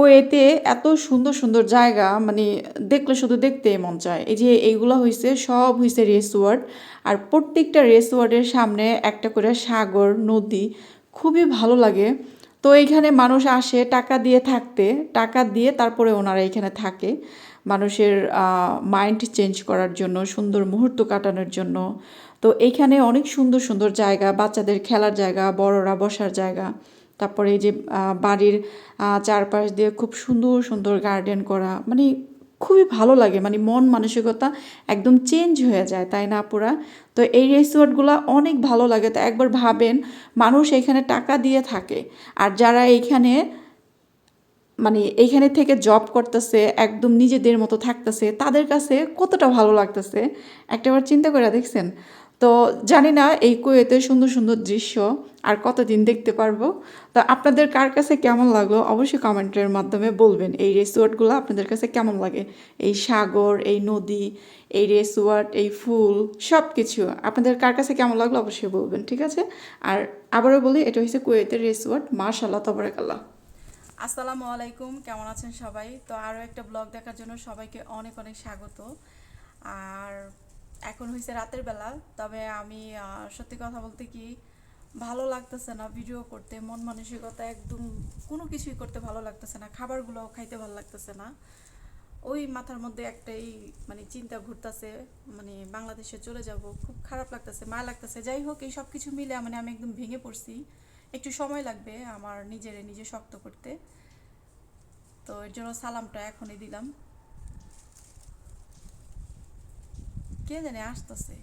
কুয়েতে এত সুন্দর সুন্দর জায়গা মানে দেখলে শুধু দেখতে মন চায়। এই যে এইগুলো হয়েছে সব হয়েছে রেসওয়ার্ড আর প্রত্যেকটা রেসওয়ার্ডের সামনে একটা করে সাগর, নদী, খুবই ভালো লাগে। তো এইখানে মানুষ আসে টাকা দিয়ে থাকতে, টাকা দিয়ে তারপরে ওনারা এখানে থাকে। মানুষের মাইন্ড চেঞ্জ করার জন্য, সুন্দর মুহূর্ত কাটানোর জন্য। তো এইখানে অনেক সুন্দর সুন্দর জায়গা, বাচ্চাদের খেলার জায়গা, বড়রা বসার জায়গা। তারপরে যে বাড়ির চারপাশ দিয়ে খুব সুন্দর সুন্দর গার্ডেন করা মানে খুবই ভালো লাগে। মানে মন মানসিকতা একদম চেঞ্জ হয়ে যায়, তাই না পুরা তো এই রিসোর্টগুলো অনেক ভালো লাগে। তো একবার ভাবেন, মানুষ এখানে টাকা দিয়ে থাকে। আর যারা এইখানে মানে এইখানে থেকে জব করতেছে, একদম নিজেদের মতো থাকতেছে, তাদের কাছে কতটা ভালো লাগতেছে? একটাবার চিন্তা করে দেখছেন? তো জানি না এই কুয়েতে সুন্দর সুন্দর দৃশ্য আর কতদিন দেখতে পারব। তো আপনাদের কার কাছে কেমন লাগল অবশ্যই কমেন্টের মাধ্যমে বলবেন এই রিসোর্টগুলো আপনাদের কাছে কেমন লাগে? এই সাগর, এই নদী, এই রিসোর্ট এই ফুল সব কিছু আপনাদের কার কাছে কেমন লাগল অবশ্যই বলবেন, ঠিক আছে? আর আবারও বলি, এটা হচ্ছে কুয়েতের রিসোর্ট মার্শাল্লাহ তবরাকাল্লাহ। আসসালামু আলাইকুম, কেমন আছেন সবাই? তো আরও একটা ব্লগ দেখার জন্য সবাইকে অনেক অনেক স্বাগত। আর এখন হয়েছে রাতের বেলা, তবে আমি সত্যি কথা বলতে কি ভালো লাগতেছে না ভিডিও করতে, মন মানসিকতা একদম কোনো কিছুই করতে ভালো লাগতেছে না খাবারগুলো খাইতে ভালো লাগতেছে না। ওই মাথার মধ্যে একটাই মানে চিন্তা ঘুরতেছে মানে বাংলাদেশে চলে যাব, খুব খারাপ লাগতেছে, মায়া লাগতেছে। যাই হোক, এই সব কিছু মিলে মানে আমি একদম ভেঙে পড়ছি। একটু সময় লাগবে আমার নিজেরে নিজে শক্ত করতে। তো এর জন্য সালামটা এখনই দিলাম। কে জানে আসতেছে?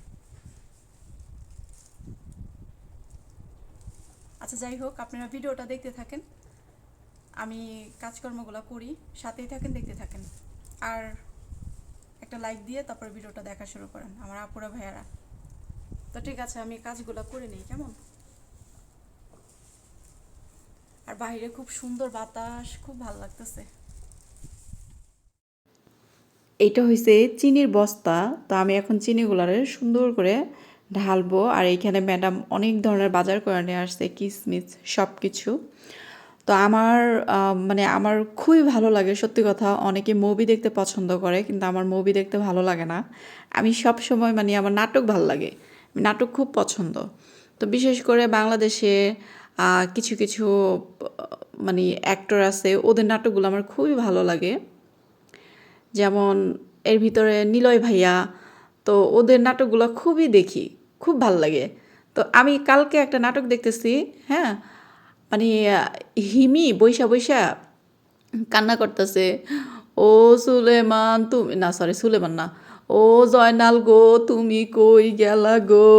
আচ্ছা যাই হোক, আপনারা ভিডিওটা দেখতে থাকেন। আমি কাজকর্মগুলো করি, সাথেই থাকেন, দেখতে থাকেন। আর একটা লাইক দিয়ে তারপর ভিডিওটা দেখা শুরু করেন, আমার আপুরা, ভাইয়ারা। তো ঠিক আছে, আমি কাজগুলো করে নিই, কেমন? আর বাইরে খুব সুন্দর বাতাস, খুব ভালো লাগতেছে। এইটা হয়েছে চিনির বস্তা। তো আমি এখন চিনিগুলারে সুন্দর করে ঢালবো। আর এইখানে ম্যাডাম অনেক ধরনের বাজার করে নিয়ে আসছে, কিসমিস সব কিছু তো আমার মানে আমার খুবই ভালো লাগে সত্যি কথা। অনেকে মুভি দেখতে পছন্দ করে, কিন্তু আমার মুভি দেখতে ভালো লাগে না। আমি সব সময় মানে আমার নাটক ভালো লাগে। নাটক খুব পছন্দ। তো বিশেষ করে বাংলাদেশে কিছু কিছু মানে অ্যাক্টর আছে, ওদের নাটকগুলো আমার খুবই ভালো লাগে। যেমন এর ভিতরে নিলয় ভাইয়া, তো ওদের নাটকগুলো খুবই দেখি, খুব ভালো লাগে। তো আমি কালকে একটা নাটক দেখতেছি হ্যাঁ? মানে হিমি বৈশা বৈশা কান্না করতেছে, ও সুলেমান, তুমি না সরি সুলেমান না, ও জয়নাল গো, তুমি কই গেলা গো?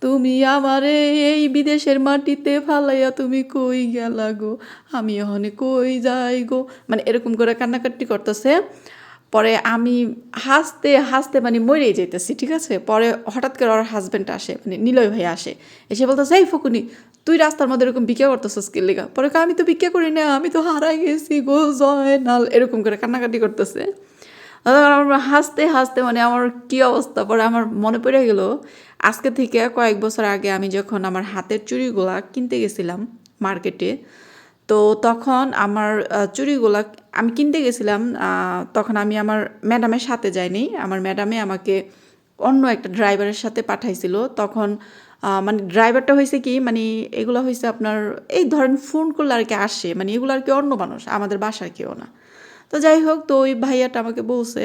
তুমি আমারে এই বিদেশের মাটিতে ফালাইয়া তুমি কই গেলা গো? আমি ওখানে কই যাই গো? মানে এরকম করে কান্নাকাটি করতেছে। পরে আমি হাসতে হাসতে মানে মরেই যেতেছি ঠিক আছে? পরে হঠাৎ করে ওর হাজব্যান্ড আসে মানে নিলয় ভাই আসে, এসে বলতেছে, এই ফকুনি, তুই রাস্তার মধ্যে এরকম ভিক্ষা করতেছিস কি লেগা? পরে আমি তো ভিক্ষা করি না, আমি তো হারাই গেছি গো জয় নাল, এরকম করে কান্নাকাটি করতেছে। আমার হাসতে হাসতে মানে আমার কি অবস্থা? পরে আমার মনে পড়ে গেল, আজকে থেকে কয়েক বছর আগে আমি যখন আমার হাতের চুড়িগুলা কিনতে গেছিলাম মার্কেটে তো তখন আমার চুড়িগুলা আমি কিনতে গেছিলাম তখন আমি আমার ম্যাডামের সাথে যাইনি। আমার ম্যাডামে আমাকে অন্য একটা ড্রাইভারের সাথে পাঠাইছিল। তখন মানে ড্রাইভারটা হয়েছে কি মানে এগুলো হয়েছে আপনার, এই ধরেন ফোন করলে আর কি আসে মানে এগুলো আর কি অন্য মানুষ, আমাদের বাসার কেউ না। তো যাই হোক, তো ওই ভাইয়াটা আমাকে বলছে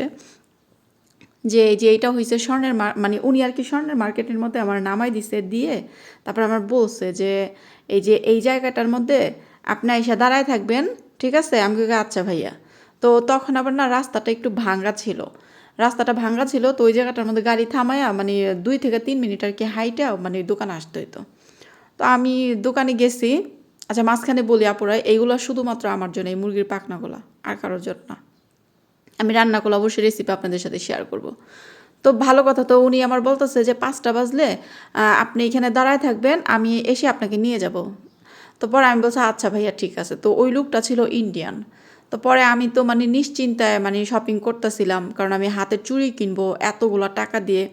যে যে এটা হয়েছে স্বর্ণের মানে উনি আর কি স্বর্ণের মার্কেটের মধ্যে আমার নামাই দিছে, দিয়ে তারপর আমার বলছে যে, এই যে এই জায়গাটার মধ্যে আপনি এসে দাঁড়ায় থাকবেন, ঠিক আছে? আমি আচ্ছা ভাইয়া। তো তখন আবার না রাস্তাটা একটু ভাঙ্গা ছিল। রাস্তাটা ভাঙ্গা ছিল, তো ওই জায়গাটার মধ্যে গাড়ি থামায়া মানে দুই থেকে তিন মিনিট আর কি হাইটা মানে দোকানে আসতে হইতো। তো আমি দোকানে গেছি। আচ্ছা মাঝখানে বলি আপুরা, এইগুলো শুধুমাত্র আমার জন্য, এই মুরগির পাখনাগুলো, আর কারোর জন্য না। আমি রান্না করলে অবশ্যই রেসিপি আপনাদের সাথে শেয়ার করব। তো ভালো কথা, তো উনি আমার বলতেছে যে পাঁচটা বাজলে আপনি এখানে দাঁড়ায় থাকবেন, আমি এসে আপনাকে নিয়ে যাব। তো পরে আমি বলছি আচ্ছা ভাইয়া, ঠিক আছে। তো ওই লুকটা ছিল ইন্ডিয়ান তো পরে আমি তো মানে নিশ্চিন্তায় মানে শপিং করতেছিলাম, কারণ আমি হাতের চুড়ি কিনবো এতগুলো টাকা দিয়ে।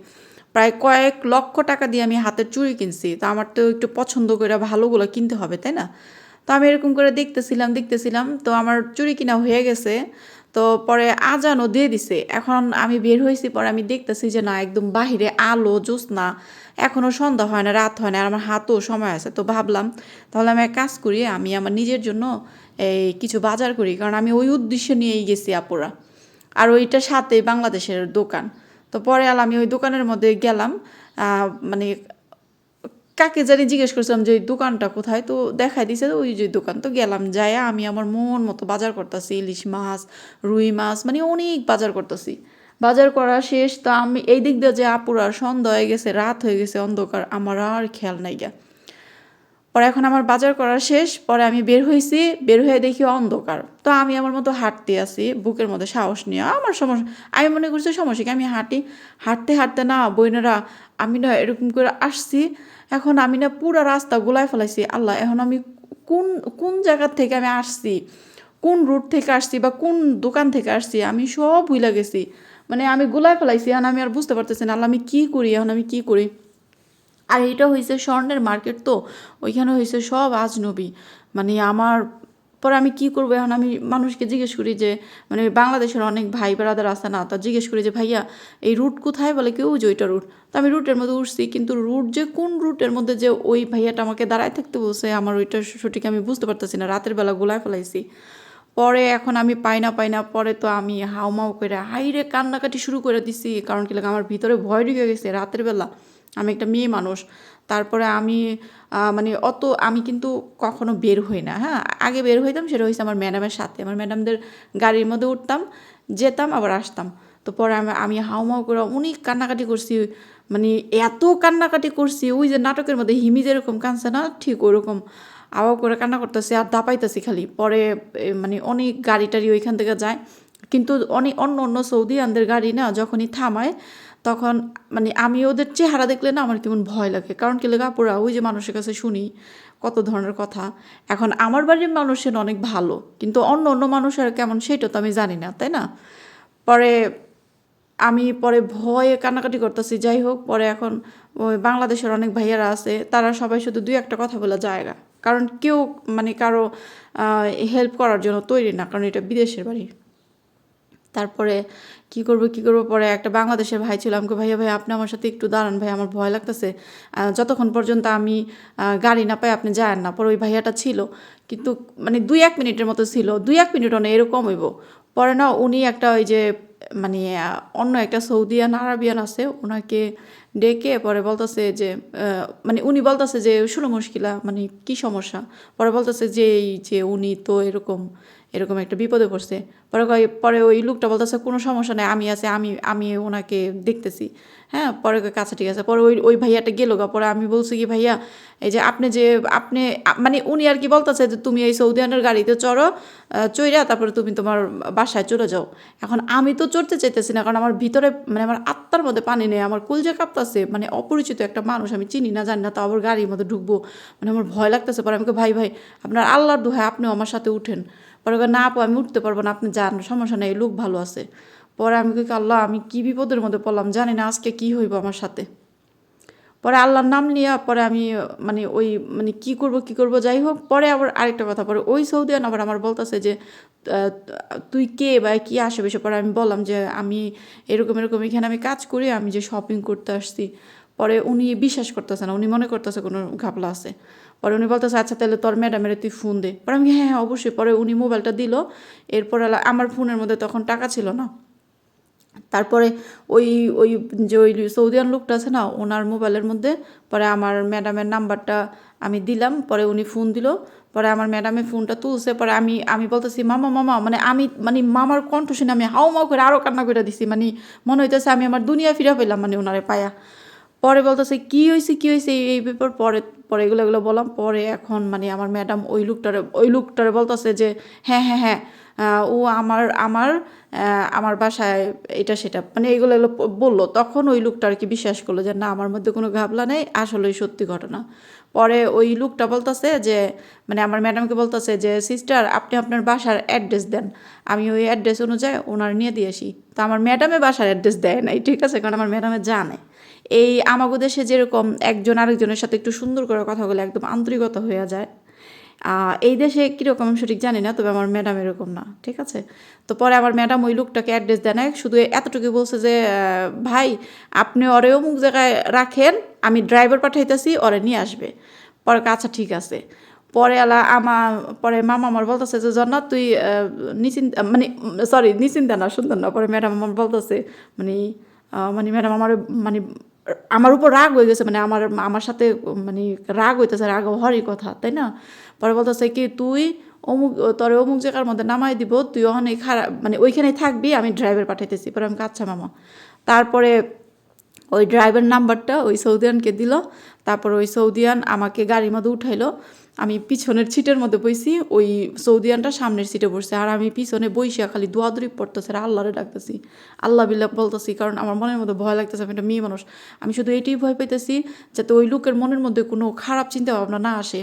প্রায় কয়েক লক্ষ টাকা দিয়ে আমি হাতের চুড়ি কিনছি। তো আমার তো একটু পছন্দ করে ভালোগুলো কিনতে হবে, তাই না? তো আমি এরকম করে দেখতেছিলাম দেখতেছিলাম, তো আমার চুড়ি কিনা হয়ে গেছে। তো পরে আজানও দিয়ে দিছে। এখন আমি বের হয়েছি পরে আমি দেখতেছি যে না, একদম বাহিরে আলো জ্যোৎস্না এখনও সন্ধ্যা হয় না, রাত হয় না, আর আমার হাতও সময় আছে। তো ভাবলাম, তাহলে আমি এক কাজ করি, আমি আমার নিজের জন্য এই কিছু বাজার করি, কারণ আমি ওই উদ্দেশ্য নিয়েই গেছি আপুরা। আর ওইটার সাথে বাংলাদেশের দোকান। তো পরে আমি ওই দোকানের মধ্যে গেলাম মানে কাকে জানি জিজ্ঞেস করছিলাম যে দোকানটা কোথায়? তো দেখাই দিছে ওই যে দোকান। তো গেলাম যাই আমি আমার মন মতো বাজার করতেছি, ইলিশ মাছ, রুই মাছ মানে অনেক বাজার করতেছি। বাজার করা শেষ, তো আমি এই দিক দিয়ে যে আপুরা সন্ধ্যা হয়ে গেছে, রাত হয়ে গেছে অন্ধকার, আমার আর খেয়াল নাই গা। পরে এখন আমার বাজার করা শেষ, পরে আমি বের হয়েছি বের হয়ে দেখি অন্ধকার। তো আমি আমার মতো হাঁটতে আছি, বুকের মধ্যে সাহস নিয়ে, আমার সমস্যা আমি মনে করছি সমস্যা কি? আমি হাঁটি, হাঁটতে হাঁটতে না, বইনেরা, আমি না এরকম করে আসছি এখন আমি না পুরো রাস্তা গোলায় ফেলাইছি, আল্লাহ, এখন আমি কোন কোন জায়গার থেকে আমি আসছি, কোন রুট থেকে আসছি বা কোন দোকান থেকে আসছি, আমি সব ভুলে গেছি। মানে আমি গোলায় ফেলাইছি, এখন আমি আর বুঝতে পারতেছি না, আল্লাহ, আমি কী করি, এখন আমি কী করি। আর এটা হয়েছে স্বর্ণের মার্কেট তো, ওইখানে হয়েছে সব আজনবী। মানে আমার পরে আমি কি করব? এখন আমি মানুষকে জিজ্ঞেস করি যে মানে বাংলাদেশের অনেক ভাই বেড়াদার আছে না? তা জিজ্ঞেস করি যে, ভাইয়া, এই রুট কোথায় বলে কেউ যে ওইটা রুট তো আমি রুটের মধ্যে উঠছি, কিন্তু রুট যে কোন রুটের মধ্যে যে ওই ভাইয়াটা আমাকে দাঁড়ায় থাকতে বলছে, আমার ওইটা সঠিক আমি বুঝতে পারতেছি না। রাতের বেলা গোলায় ফেলাইছি। পরে এখন আমি পাই না পাই না, পরে তো আমি হাউমাউ করে হাইরে কান্নাকাটি শুরু করে দিছি। কারণ কি লাগে, আমার ভিতরে ভয় ঢুকে গেছে রাতের বেলা। আমি একটা মেয়ে মানুষ। তারপরে আমি মানে অত, আমি কিন্তু কখনো বের হই না হ্যাঁ? আগে বের হইতাম, সেটা হয়েছে আমার ম্যাডামের সাথে। আমার ম্যাডামদের গাড়ির মধ্যে উঠতাম, যেতাম, আবার আসতাম। তো পরে আমি আমি হাউমাউ করে অনেক কান্নাকাটি করছি মানে এত কান্নাকাটি করছি, ওই যে নাটকের মধ্যে হিমি যেরকম কাঁদছে না, ঠিক ওরকম আওয়া করে কান্না করতেছি আর দাপাইতেছি খালি। পরে মানে অনেক গাড়ি টাড়ি ওইখান থেকে যায়। কিন্তু অনেক অন্য অন্য সৌদি আনদের গাড়ি না, যখনই থামায় তখন মানে আমি ওদের চেহারা দেখলে না আমার কেমন ভয় লাগে। কারণ কি লাগে আপুরা ওই যে মানুষের কাছে শুনি কত ধরনের কথা। এখন আমার বাড়ির মানুষের অনেক ভালো, কিন্তু অন্য অন্য মানুষের কেমন সেটা তো আমি জানি না, তাই না? পরে আমি পরে ভয়ে কান্নাকাটি করতেছি, যাই হোক, পরে এখন ওই বাংলাদেশের অনেক ভাইয়ারা আছে, তারা সবাই শুধু দুই একটা কথা বলে জায়গা কারণ কেউ মানে কারও হেল্প করার জন্য তৈরি না, কারণ এটা বিদেশের বাড়ি। তারপরে কি করব কি করব? পরে একটা বাংলাদেশের ভাই ছিল, আমাকে, ভাইয়া ভাই আপনি আমার সাথে একটু দাঁড়ান ভাই আমার ভয় লাগতেছে। যতক্ষণ পর্যন্ত আমি গাড়ি না পাই, আপনি যায়েন না। পরে ওই ভাইয়াটা ছিল, কিন্তু মানে দুই এক মিনিটের মতো ছিল, দুই এক মিনিটও না, এরকম হইব। পরে না, উনি একটা ওই যে মানে অন্য একটা সৌদিয়ান, আরাবিয়ান আছে ওনাকে ডেকে পরে বলতেছে যে মানে উনি বলতেছে যে, শুনো মুশকিলা মানে কি সমস্যা? পরে বলতেছে যে, এই যে উনি তো এরকম এরকম একটা বিপদে পড়ছে। পরে কয় পরে ওই লোকটা বলতেছে কোনো সমস্যা নেই আমি আছে আমি আমি ওনাকে দেখতেছি। হ্যাঁ পরে কয়, আচ্ছা ঠিক আছে। পরে ওই ওই ভাইয়াটা গেল গা পরে আমি বলছি কি ভাইয়া এই যে আপনি যে আপনি মানে উনি আর কি বলতেছে যে তুমি এই সৌদি আরবের গাড়িতে চড়ো চইরা তারপরে তুমি তোমার বাসায় চলে যাও। এখন আমি তো চড়তে চাইতেছি না কারণ আমার ভিতরে মানে আমার আত্মার মধ্যে পানি নেই আমার কুলজে কাঁপতাছে মানে অপরিচিত একটা মানুষ আমি চিনি না জানি না তো আবার গাড়ির মধ্যে ঢুকবো মানে আমার ভয় লাগতেছে। পরে আমাকে ভাই ভাই আপনার আল্লাহর দোহায় আপনিও আমার সাথে উঠেন। পরে না আপু, আমি উঠতে পারব না, আপনি যান, সমস্যা নেই, লোক ভালো আছে। পরে আমি কই, আল্লাহ, আমি কি বিপদের মধ্যে পড়লাম জানি না, আজকে কি হইব আমার সাথে? পরে আল্লাহর নাম নিয়ে পরে আমি মানে ওই মানে কি করব কি করব, যাই হোক, পরে আবার আরেকটা কথা, পরে ওই সৌদিয়ান আবার আমার বলতেছে যে তুই কে বা কি আসে বেশি পরে আমি বললাম যে, আমি এরকম এরকম, এখানে আমি কাজ করি, আমি যে শপিং করতে আসছি। পরে উনি বিশ্বাস করতেছে না, উনি মনে করতেছে কোনো ঘাপলা আছে। পরে উনি বলতেছে আচ্ছা তাহলে তোর ম্যাডামের তুই ফোন দে। পরে আমি হ্যাঁ হ্যাঁ অবশ্যই। পরে উনি মোবাইলটা দিল। এরপর আমার ফোনের মধ্যে তখন টাকা ছিল না। তারপরে ওই ওই যে ওই সৌদিয়ান লোকটা আছে না, ওনার মোবাইলের মধ্যে পরে আমার ম্যাডামের নাম্বারটা আমি দিলাম। পরে উনি ফোন দিল। পরে আমার ম্যাডামের ফোনটা তুলছে। পরে আমি আমি বলতেছি, মামা মামা। মানে আমি মানে মামার কণ্ঠ শুনে আমি হাও মাও করে আরও কান্না করে দিছি। মানে মনে হইতেছে আমি আমার দুনিয়া ফিরে পেলাম মানে ওনারে পায়া। পরে বলতেছে, কি হয়েছে কি হয়েছে এই ব্যাপার পরে পরে এগুলো এগুলো বললাম। পরে এখন মানে আমার ম্যাডাম ওই লোকটারে ওই লোকটারে বলতেছে যে হ্যাঁ হ্যাঁ হ্যাঁ ও আমার আমার আমার বাসায় এটা সেটা মানে এগুলো এগুলো বলল। তখন ওই লোকটা আর কি বিশ্বাস করল যে, না, আমার মধ্যে কোনো ঘাবলা নেই আসলেই সত্যি ঘটনা। পরে ওই লোকটা বলতেছে যে মানে আমার ম্যাডামকে বলতেছে যে, সিস্টার, আপনি আপনার বাসার অ্যাড্রেস দেন। আমি ওই অ্যাড্রেস অনুযায়ী ওনার নিয়ে দিয়ে আসি। তো আমার ম্যাডামে বাসার অ্যাড্রেস দেয় নাই, ঠিক আছে? কারণ আমার ম্যাডামে জানে। এই আমাগো দেশে যেরকম একজন আরেকজনের সাথে একটু সুন্দর করে কথা বলে একদম আন্তরিকতা হয়ে যায়। এই দেশে কীরকম সঠিক জানি না তবে আমার ম্যাডাম এরকম না ঠিক আছে? তো পরে আমার ম্যাডাম ওই লোকটাকে অ্যাড্রেস দেয় না শুধু এতটুকু বলছে যে ভাই আপনি ওরে অমুক জায়গায় রাখেন আমি ড্রাইভার পাঠাইতেছি ওরে নিয়ে আসবে। পরে আচ্ছা ঠিক আছে। পরে আলা আমার পরে মামা আমার বলতেছে যে জন্নাত তুই আহ, নিশ্চিন্ত মানে সরি নিশ্চিন্তা না সুন্দর না। পরে ম্যাডাম আমার বলতেছে মানে মানে ম্যাডাম আমার মানে আমার উপর রাগ হয়ে গেছে মানে আমার আমার সাথে মানে রাগ হইতেছে, রাগ হওয়ারই কথা, তাই না? পরে বলতেছে কি, তুই অমুক, তোর অমুক জায়গার মধ্যে নামাই দিব, তুই ওখানে খারাপ মানে ওইখানেই থাকবি, আমি ড্রাইভার পাঠাইতেছি। পরে আমি আচ্ছা মামা। তারপরে ওই ড্রাইভার নাম্বারটা ওই সৌদিয়ানকে দিল, তারপর ওই সৌদিয়ান আমাকে গাড়ির মধ্যে উঠাইলো আমি পিছনের সিটের মধ্যে বইছি, ওই সৌদিয়ানটা সামনের সিটে বসছে, আর আমি পিছনে বইসা খালি দোয়াদুরি পড়তেছে আর আল্লাহরে ডাকতেছি। আল্লাহ বিল্লাহ বলতেছি, কারণ আমার মনের মধ্যে ভয় লাগতেছে, আমি একটা মেয়ে মানুষ। আমি শুধু এইটাই ভয় পাইতেছি যাতে ওই লোকের মনের মধ্যে কোনো খারাপ চিন্তা ভাবনা না আসে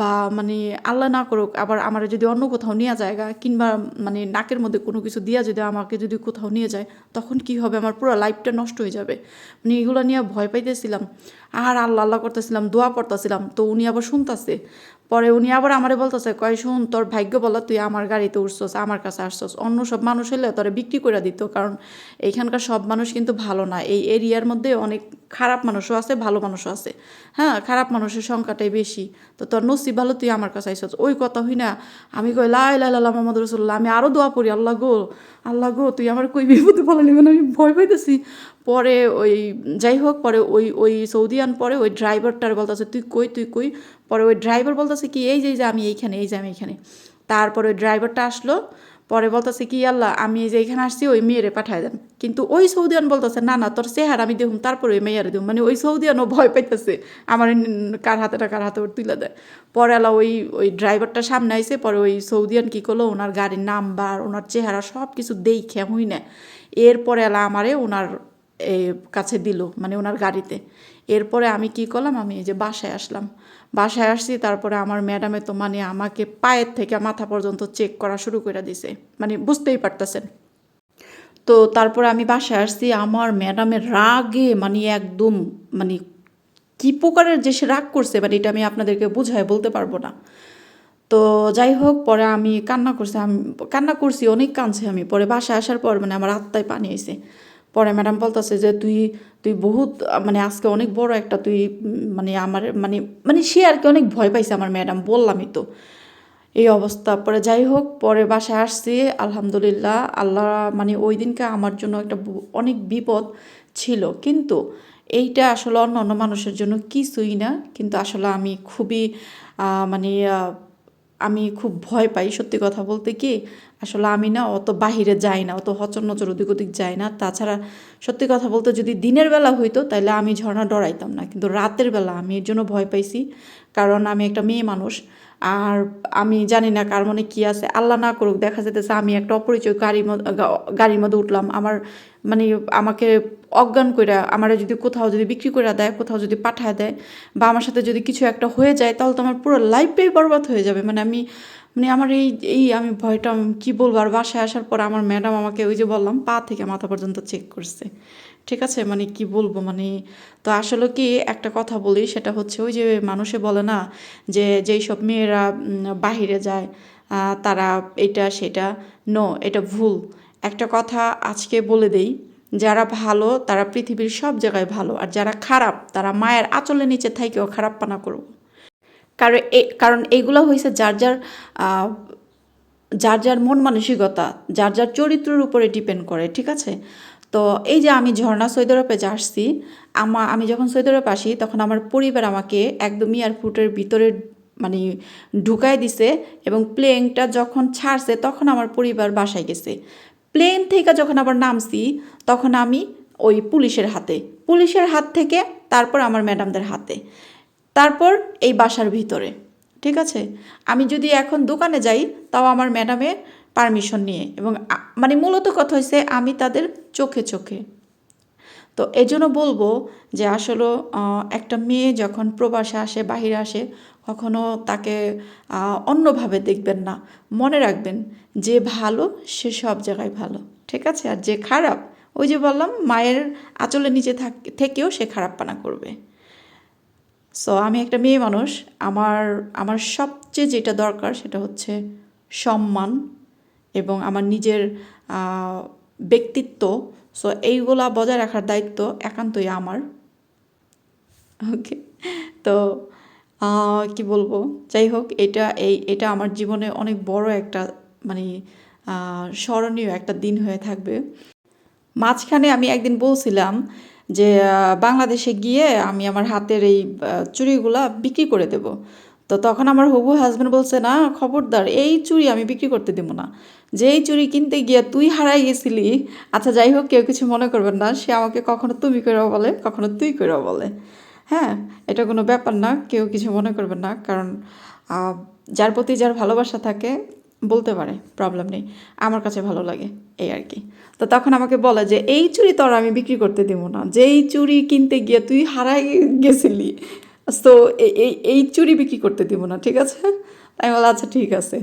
বা মানে আল্লাহ না করুক, আবার আমার যদি অন্য কোথাও নিয়ে যায়গা কিংবা মানে নাকের মধ্যে কোনো কিছু দিয়া যদি আমাকে যদি কোথাও নিয়ে যায়, তখন কি হবে? আমার পুরো লাইফটা নষ্ট হয়ে যাবে। মানে এগুলো নিয়ে ভয় পাইতেছিলাম। আর আল্লাহ আল্লাহ করতেছিলাম, দোয়া পড়তেছিলাম, তো উনি আবার শুনতাছে। পরে উনি আবার আমারে বলতেছে, কয় শুন, তোর ভাগ্য বলো, তুই আমার গাড়িতে উঠছস, আমার কাছে আসছস। অন্য সব মানুষ হলে তোরে বিক্রি করে দিত, কারণ এইখানকার সব মানুষ কিন্তু ভালো না। এই এরিয়ার মধ্যে অনেক খারাপ মানুষও আছে, ভালো মানুষও আছে। হ্যাঁ খারাপ মানুষের সংখ্যাটাই বেশি। তো তোর নসিব ভালো, তুই আমার কাছে আইসস ওই কথা হই না, আমি কই লাই লাই লাল্লাহ মোহাম্মদ রসুল্লাহ আমি আরও দোয়া পড়ি, আল্লাহ গো আল্লাহ গো, তুই আমার কই বিপদে ভালো নেবেন আমি ভয় পাইতেছি। পরে ওই, যাই হোক, পরে ওই ওই সৌদিয়ান পরে ওই ড্রাইভারটার বলতেছে, তুই কই তুই কই? পরে ওই ড্রাইভার বলতেছে কি, এই যে যে, আমি এইখানে, এই যে, আমি এইখানে। তারপরে ওই ড্রাইভারটা আসলো, পরে বলতেছে কি, আল্লাহ, আমি যে এখানে আসছি, ওই মেয়েরে পাঠায় দেন। কিন্তু ওই সৌদিয়ান বলতেছে, না না, তোর চেহার আমি দেখুন তারপরে ওই মেয়েরে দেখুন মানে ওই সৌদিয়ানও ভয় পাইতেছে, আমার কার হাতে না কার হাতে তুলে দেয় পরে আলা ওই ওই ড্রাইভারটা সামনে আইসে পরে ওই সৌদিয়ান কি করল, ওনার গাড়ির নাম্বার, ওনার চেহারা সব কিছু দেখে হুই না এরপরে আলা আমারে ওনার কাছে দিল মানে ওনার গাড়িতে। এরপরে আমি কি করলাম, আমি এই যে বাসায় আসলাম। বাসায় আসছি, তারপরে আমার ম্যাডামে তো মানে আমাকে পায়ের থেকে মাথা পর্যন্ত চেক করা শুরু করে দিছে। মানে বুঝতেই পারতেছেন। তো তারপরে আমি বাসায় আসছি, আমার ম্যাডামের রাগে মানে একদম মানে কি প্রকারের যে সে রাগ করছে মানে এটা আমি আপনাদেরকে বুঝায় বলতে পারব না। তো যাই হোক, পরে আমি কান্না করছি, আমি কান্না করছি, অনেক কাঁদছি আমি। পরে বাসায় আসার পর মানে আমার আত্মায় পানি এসে পরে ম্যাডাম বলতেছে যে, তুই তুই বহুত মানে আজকে অনেক বড় একটা, তুই মানে আমার মানে মানে সে আর কি অনেক ভয় পাইছে আমার ম্যাডাম, বললামই তো। এই অবস্থা। পরে যাই হোক, পরে বাসায় আসছি, আলহামদুলিল্লাহ, আল্লাহ মানে ওই দিনকে আমার জন্য একটা অনেক বিপদ ছিল। কিন্তু এইটা আসলে অন্য অন্য মানুষের জন্য কিছুই না। কিন্তু আসলে আমি খুবই মানে আমি খুব ভয় পাই সত্যি কথা বলতে কি, আসলে আমি না অত বাহিরে যাই না, অত হচর নচর ওদিক ওদিক যাই না। তাছাড়া সত্যি কথা বলতে যদি দিনের বেলা হইতো তাহলে আমি ঝর্ণা ডরাইতাম না, কিন্তু রাতের বেলা আমি এর জন্য ভয় পাইছি। কারণ আমি একটা মেয়ে মানুষ আর আমি জানি না কার মনে কী আছে। আল্লাহ না করুক, দেখা যেতেছে আমি একটা অপরিচয় গাড়ির গাড়ির মধ্যে উঠলাম। আমার মানে আমাকে অজ্ঞান করে আমার যদি কোথাও যদি বিক্রি করে দেয়, কোথাও যদি পাঠায় দেয় বা আমার সাথে যদি কিছু একটা হয়ে যায়, তাহলে তো আমার পুরো লাইফটাই বরবাদ হয়ে যাবে। মানে আমি মানে আমার এই এই আমি ভয়টা কী বলব? আর বাসায় আসার পর আমার ম্যাডাম আমাকে ওই যে বললাম, পা থেকে মাথা পর্যন্ত চেক করছে। ঠিক আছে? মানে কি বলব? মানে তো আসলে কি একটা কথা বলি, সেটা হচ্ছে ওই যে মানুষে বলে না যে, যেই সব মেয়েরা বাহিরে যায় তারা এটা, সেটা নো এটা ভুল। একটা কথা আজকে বলে দেই, যারা ভালো, তারা পৃথিবীর সব জায়গায় ভালো, আর যারা খারাপ, তারা মায়ের আঁচলের নিচে থাইকেও খারাপ পানা করব। কারণ কারণ এইগুলো হয়েছে যার যার যার যার মন মানসিকতা, যার যার চরিত্রের উপরে ডিপেন্ড করে, ঠিক আছে? তো এই যে আমি ঝর্ণা সৌদি আরবে আসছি, আমা, আমি যখন সৌদি আসি, তখন আমার পরিবার আমাকে একদম এয়ারপোর্টের ভিতরে মানে ঢুকাই দিছে এবং প্লেনটা যখন ছাড়ছে, তখন আমার পরিবার বাসায় গেছে। প্লেন থেকে যখন আবার নামছি, তখন আমি ওই পুলিশের হাতে, পুলিশের হাত থেকে তারপর আমার ম্যাডামদের হাতে। তারপর এই বাসার ভিতরে, ঠিক আছে? আমি যদি এখন দোকানে যাই, তাও আমার ম্যাডামে পারমিশন নিয়ে। এবং মানে মূলত কথা হয়েছে আমি তাদের চোখে চোখে। তো এই জন্য বলব যে আসলে একটা মেয়ে যখন প্রবাসে আসে, বাহিরে আসে, কখনো তাকে অন্যভাবে দেখবেন না। মনে রাখবেন, যে ভালো, সে সব জায়গায় ভালো, ঠিক আছে? আর যে খারাপ, ওই যে বললাম, মায়ের আঁচলের নিচে থাক, থেকেও সে খারাপ পানা করবে। সো আমি একটা মেয়ে মানুষ। আমার আমার সবচেয়ে যেটা দরকার সেটা হচ্ছে সম্মান এবং আমার নিজের ব্যক্তিত্ব। সো এইগুলা বজায় রাখার দায়িত্ব একান্তই আমার। ওকে তো কি বলব? যাই হোক, এটা এই, এটা আমার জীবনে অনেক বড় একটা মানে স্মরণীয় একটা দিন হয়ে থাকবে। মাঝখানে আমি একদিন বলছিলাম যে বাংলাদেশে গিয়ে আমি আমার হাতের এই চুড়িগুলা বিক্রি করে দেব। তো তখন আমার হবু হাজবেন্ড বলছে, না, খবরদার, এই চুড়ি আমি বিক্রি করতে দেবো না। যে এই চুড়ি কিনতে গিয়ে তুই হারাই গেছিলি আচ্ছা যাই হোক, কেউ কিছু মনে করবেন না। সে আমাকে কখনো তুমি করেও বলে, কখনো তুই করেও বলে। হ্যাঁ এটা কোনো ব্যাপার না, কেউ কিছু মনে করবেন না। কারণ যার প্রতি যার ভালোবাসা থাকে বলতে পারে প্রবলেম নেই। আমার কাছে ভালো লাগে এই আর কি। তো তখন আমাকে বলে যে, এই চুড়ি তোর আমি বিক্রি করতে দেবো না। যে এই চুড়ি কিনতে গিয়ে তুই হারাই গেছিলি তো এই এই চুড়ি বিক্রি করতে দিব না, ঠিক আছে? তাই বলে আচ্ছা ঠিক আছে।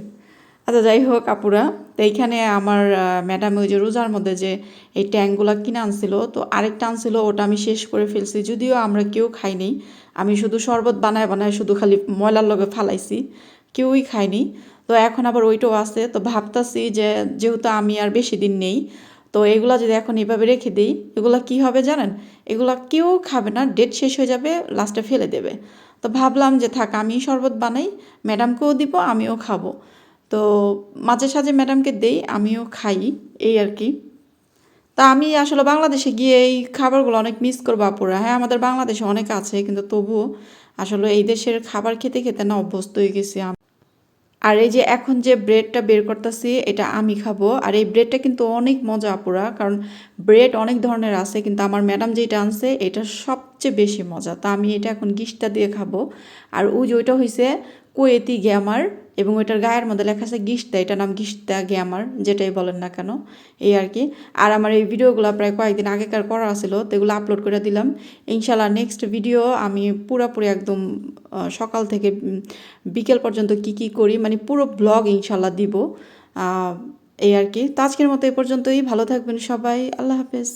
আচ্ছা যাই হোক আপুরা, তো এইখানে আমার ম্যাডাম ওই যে রোজার মধ্যে যে এই ট্যাঙ্কগুলো কিনে আনছিল, তো আরেকটা আনছিল, ওটা আমি শেষ করে ফেলছি। যদিও আমরা কেউ খাইনি, আমি শুধু শরবত বানায় বানায় শুধু খালি ময়লার লগে ফালাইছি, কেউই খায়নি তো এখন আবার ওইটাও আছে। তো ভাবতাছি যে যেহেতু আমি আর বেশি দিন নেই, তো এগুলো যদি এখন এভাবে রেখে দিই, এগুলো কি হবে জানেন? এগুলা কেউ খাবে না ডেট শেষ হয়ে যাবে লাস্টে ফেলে দেবে। তো ভাবলাম যে থাক, আমি শরবত বানাই ম্যাডামকেও দিব, আমিও খাব। তো মাঝে সাঝে ম্যাডামকে দেই, আমিও খাই, এই আর কি। তা আমি আসলে বাংলাদেশে গিয়ে এই খাবারগুলো অনেক মিস করব আপুরা। হ্যাঁ আমাদের বাংলাদেশে অনেক আছে, কিন্তু তবুও আসলে এই দেশের খাবার খেতে খেতে না অভ্যস্ত হয়ে গেছি। আর এই যে এখন যে ব্রেডটা বের করতেছি, এটা আমি খাব। আর এই ব্রেডটা কিন্তু অনেক মজা আপুরা, কারণ ব্রেড অনেক ধরনের আছে, কিন্তু আমার ম্যাডাম যেটা আনছে, এটা সবচেয়ে বেশি মজা। তা আমি এটা এখন গিস্টা দিয়ে খাব। আর উজ ওইটা হয়েছে কোয়েতি গ্যামার এবং ওইটার গায়ের মধ্যে লেখা আছে গিস্তা, এটা নাম গিস্তা গ্যামার, যেটাই বলেন না কেন, এই আর কি। আর আমার এই ভিডিওগুলো প্রায় কয়েকদিন আগেকার করা ছিল তো এগুলো আপলোড করে দিলাম। ইনশাল্লাহ নেক্সট ভিডিও আমি পুরোপুরি একদম সকাল থেকে বিকেল পর্যন্ত কি কি করি মানে পুরো ব্লগ ইনশাল্লাহ দিব। এই আর কি। তো আজকের মতো এই পর্যন্তই। ভালো থাকবেন সবাই। আল্লাহ হাফেজ।